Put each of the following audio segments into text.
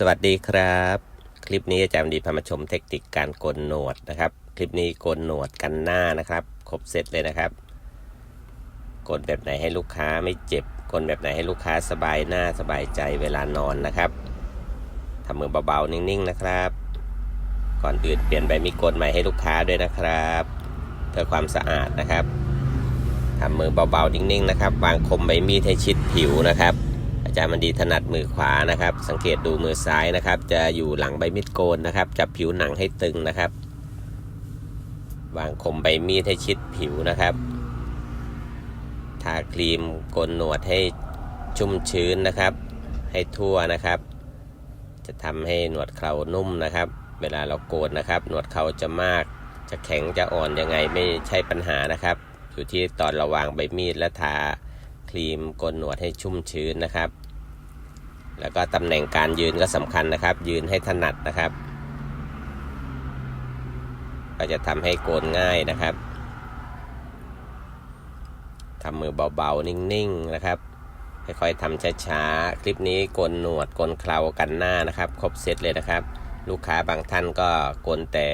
สวัสดีครับ คลิปนี้อาจารย์ดีพามาชมเทคนิคการโกนหนวดนะครับ คลิปนี้โกนหนวดกันหน้านะครับ ครบเซตเลยนะครับโกนแบบไหนให้ลูกค้าไม่เจ็บโกนแบบไหนให้ลูกค้าสบายหน้าสบายใจเวลานอนนะครับทำมือเบาๆนิ่งๆนะครับ ก่อนอื่นเปลี่ยนใบมีดโกนใหม่ให้ลูกค้าด้วยนะครับเพื่อความสะอาดนะครับทำมือเบาๆนิ่งๆนะครับวางคมใบมีดให้ชิดผิวนะครับ จามันดีถนัดมือขวานะครับ สังเกตดูมือซ้ายนะครับ จะอยู่หลังใบมีดโกนนะครับ จับผิวหนังให้ตึงนะครับ วางคมใบมีดให้ชิดผิวนะครับ ทาครีมโกนหนวดให้ชุ่มชื้นนะครับ ให้ทั่วนะครับ จะทำให้หนวดเครานุ่มนะครับ เวลาเราโกนนะครับ หนวดเคราจะมาก จะแข็งจะอ่อนยังไงไม่ใช่ปัญหานะครับ อยู่ที่ตอนเราวางใบมีดและทาครีมโกนหนวดให้ชุ่มชื้นนะครับ แล้วก็ตำแหน่งการยืนก็สำคัญนะครับ ยืนให้ถนัดนะครับ ก็จะทำให้โกนง่ายนะครับทำมือเบาๆ นิ่งๆนะครับค่อยๆทำช้าๆ คลิปนี้โกนหนวดโกนเครากันหน้านะครับ ครบเซตเลยนะครับ ลูกค้าบางท่านก็โกนแต่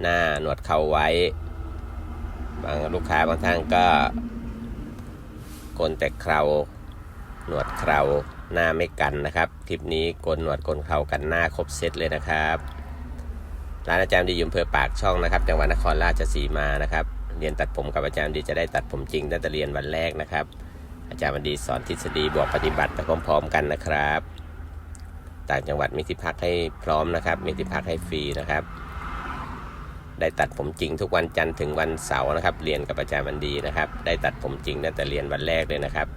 หน้าหนวดเคราไว้ บางลูกค้าบางท่านก็โกนแต่เครา หนวดเคราหน้าไม่กันนะครับคลิปนี้โกนหนวดโกนเครากันหน้าครบเซตเลยนะครับร้านอาจารย์ดีอยู่อำเภอปากช่องนะครับจังหวัดนครราชสีมานะครับเรียนตัดผมกับอาจารย์ดีจะได้ตัดผมจริงตั้งแต่เรียนวันแรกนะครับ อาจารย์วันดีสอนทฤษฎีบวกปฏิบัติไปพร้อมๆกันนะครับ ต่างจังหวัดมีที่พักให้พร้อมนะครับ มีที่พักให้ฟรีนะครับ ได้ตัดผมจริงทุกวันจันทร์ถึงวันเสาร์นะครับ เรียนกับอาจารย์วันดีนะครับ ได้ตัดผมจริงตั้งแต่เรียนวันแรกเลยนะครับ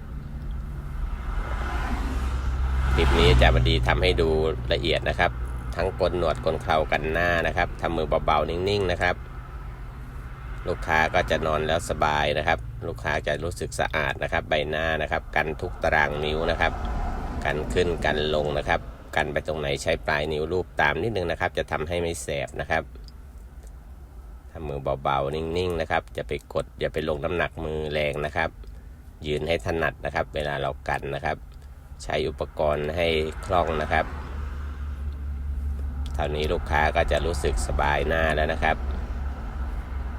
คลิปนี้อาจารย์วันดีทำให้ดูละเอียดนะครับ ทั้งกลนหนวดกลนเครากันหน้านะครับทำมือเบาๆนิ่งๆนะครับ ลูกค้าก็จะนอนแล้วสบายนะครับ ลูกค้าจะรู้สึกสะอาดนะครับ ใบหน้านะครับ กันทุกตารางนิ้วนะครับ กันขึ้นกันลงนะครับ กันไปตรงไหนใช้ปลายนิ้วรูปตามนิดนึงนะครับ จะทำให้ไม่แสบนะครับทำมือเบาๆ นิ่งๆ นะครับอย่าไปกด อย่าไปลงน้ำหนักมือแรงนะครับ ยืนให้ถนัดนะครับ เวลาเรากันนะครับ ใช้อุปกรณ์ให้คล่องนะครับเท่านี้ลูกค้าก็จะรู้สึกสบายหน้าแล้วนะครับ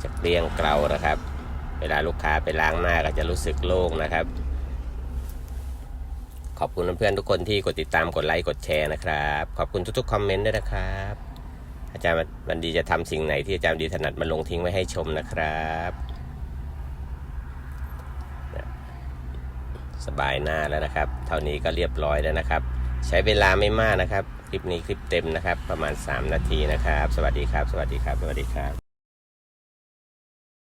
จะเกลี้ยงเกลานะครับ เวลาลูกค้าไปล้างหน้าก็จะรู้สึกโล่งนะครับ ขอบคุณเพื่อนๆทุกคนที่กดติดตามกดไลค์กดแชร์นะครับ ขอบคุณทุกๆคอมเมนต์ด้วยนะครับ อาจารย์วันดีจะทำสิ่งไหนที่อาจารย์ดีถนัดมาลงทิ้งไว้ให้ชมนะครับ สบายหน้าแล้วนะครับ เท่านี้ก็เรียบร้อยแล้วนะครับ ใช้เวลาไม่มากนะครับ คลิปนี้คลิปเต็มนะครับ ประมาณ 3 นาทีนะครับ สวัสดีครับ สวัสดีครับ สวัสดีครับ